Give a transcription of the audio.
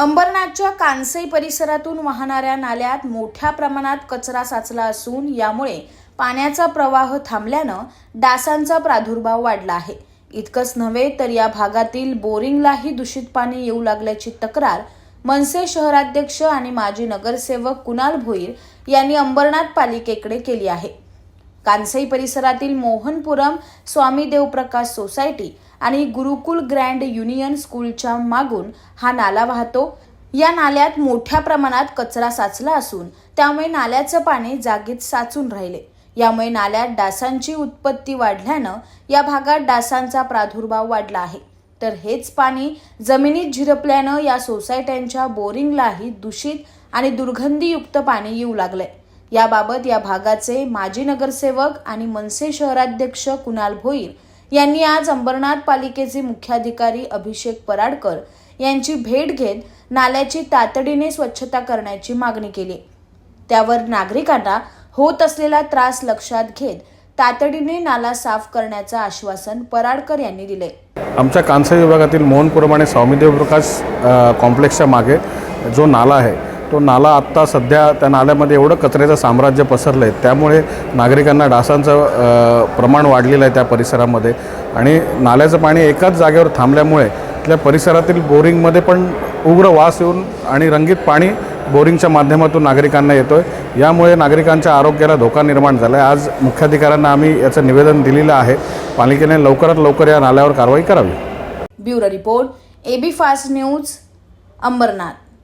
अंबरनाथच्या कांसई परिसरातून वाहणाऱ्या नाल्यात मोठ्या प्रमाणात कचरा साचला असून यामुळे पाण्याचा प्रवाह थांबल्यानं डासांचा प्रादुर्भाव वाढला आहे. इतकंच नव्हे तर या भागातील बोरिंगलाही दूषित पाणी येऊ लागल्याची तक्रार मनसे शहराध्यक्ष आणि माजी नगरसेवक कुणाल भोईर यांनी अंबरनाथ पालिकेकडे केली आहे. कांसई परिसरातील मोहनपुरम स्वामी देवप्रकाश सोसायटी आणि गुरुकुल ग्रँड युनियन स्कूलच्या मागून हा नाला वाहतो. या नाल्यात मोठ्या प्रमाणात कचरा साचला असून त्यामुळे नाल्याचं पाणी जागीत साचून राहिले. यामुळे नाल्यात डासांची उत्पत्ती वाढल्यानं या भागात डासांचा प्रादुर्भाव वाढला आहे. तर हेच पाणी जमिनीत झिरपल्यानं या सोसायट्यांच्या बोरिंगलाही दूषित आणि दुर्गंधीयुक्त पाणी येऊ लागलंय. याबाबत या भागाचे माजी नगरसेवक आणि मनसे शहराध्यक्ष कुणाल भोईर यांनी आज अंबरनाथ पालिकेचे मुख्याधिकारी अभिषेक पराडकर यांची भेट घेत नाल्याची तातडीने स्वच्छता करण्याची मागणी केली. त्यावर नागरिकांना होत असलेला त्रास लक्षात घेत तातडीने नाला साफ करण्याचं आश्वासन पराडकर यांनी दिले. आमच्या कांसा विभागातील मोहनपुरम आणि स्वामीदेव प्रकाश कॉम्प्लेक्सच्या मागे जो नाला आहे तो नाला आत्ता सध्या त्या नाल्यामध्ये एवढं कचऱ्याचं साम्राज्य पसरलं आहे त्यामुळे नागरिकांना डासांचं प्रमाण वाढलेलं आहे त्या परिसरामध्ये. आणि नाल्याचं पाणी एकाच जागेवर थांबल्यामुळे त्या परिसरातील बोरिंगमध्ये पण उग्र वास येऊन आणि रंगीत पाणी बोरिंगच्या माध्यमातून नागरिकांना येतो आहे यामुळे नागरिकांच्या आरोग्याला धोका निर्माण झाला आहे आज मुख्याधिकाऱ्यांना आम्ही याचं निवेदन दिलेलं आहे. पालिकेने लवकरात लवकर या नाल्यावर कारवाई करावी. Bureau report AB fast news Ambernath.